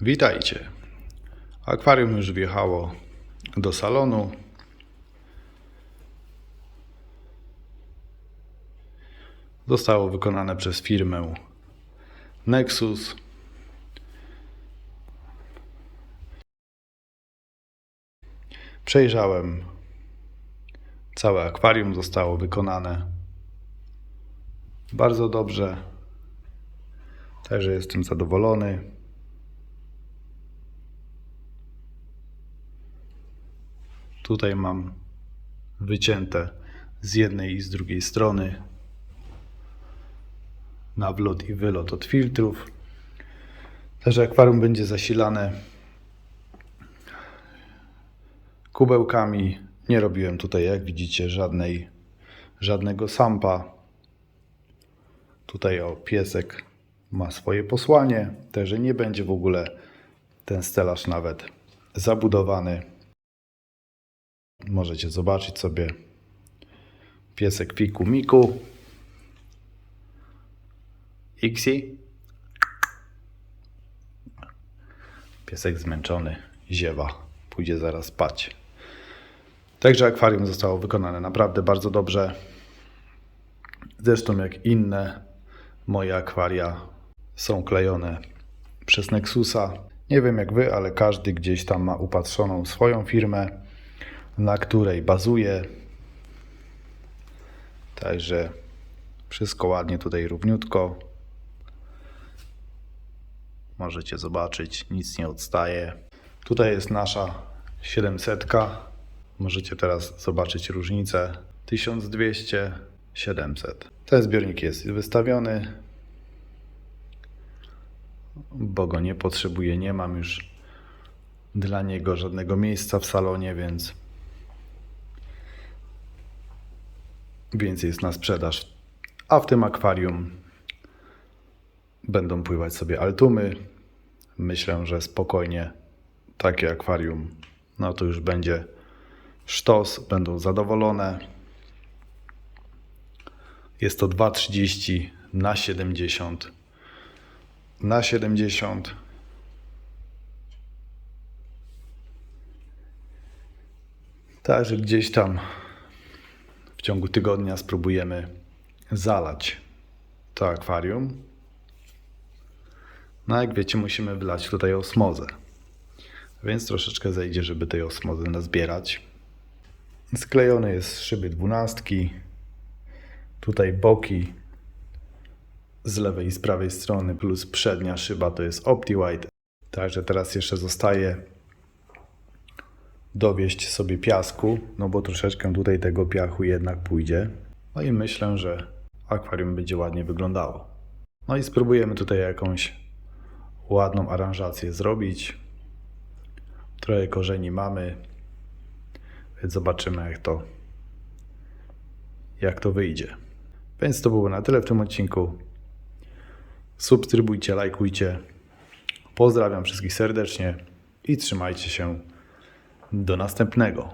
Witajcie. Akwarium już wjechało do salonu. Zostało wykonane przez firmę Nexus. Przejrzałem całe akwarium, zostało wykonane bardzo dobrze. Także jestem zadowolony. Tutaj mam wycięte z jednej i z drugiej strony na wlot i wylot od filtrów. Także akwarium będzie zasilane kubełkami. Nie robiłem tutaj, jak widzicie, żadnej, żadnego sampa. Tutaj o piesek ma swoje posłanie, także nie będzie w ogóle ten stelaż nawet zabudowany. Możecie zobaczyć sobie piesek Fiku Miku. Ixi. Piesek zmęczony, ziewa, pójdzie zaraz spać. Także akwarium zostało wykonane naprawdę bardzo dobrze. Zresztą jak inne moje akwaria są klejone przez Nexusa. Nie wiem jak wy, ale każdy gdzieś tam ma upatrzoną swoją firmę, na której bazuje. Także wszystko ładnie tutaj równiutko. Możecie zobaczyć, nic nie odstaje. Tutaj jest nasza 700. Możecie teraz zobaczyć różnicę 1200, 700. Ten zbiornik jest wystawiony, bo go nie potrzebuję. Nie mam już dla niego żadnego miejsca w salonie, więc więc jest na sprzedaż. A w tym akwarium będą pływać sobie altumy. Myślę, że spokojnie takie akwarium, no to już będzie sztos, będą zadowolone. Jest to 2,30 na 70 na 70. Także gdzieś tam w ciągu tygodnia spróbujemy zalać to akwarium. No jak wiecie, musimy wlać tutaj osmozę. Więc troszeczkę zejdzie, żeby tej osmozy nazbierać. Sklejony jest z szyby dwunastki. Tutaj boki z lewej i z prawej strony plus przednia szyba to jest OptiWhite. Także teraz jeszcze zostaje dowieść sobie piasku, no bo troszeczkę tutaj tego piachu jednak pójdzie. No i myślę, że akwarium będzie ładnie wyglądało. No i spróbujemy tutaj jakąś ładną aranżację zrobić. Trochę korzeni mamy, więc zobaczymy jak to jak to wyjdzie. Więc to było na tyle w tym odcinku. Subskrybujcie, lajkujcie. Pozdrawiam wszystkich serdecznie i trzymajcie się. Do następnego.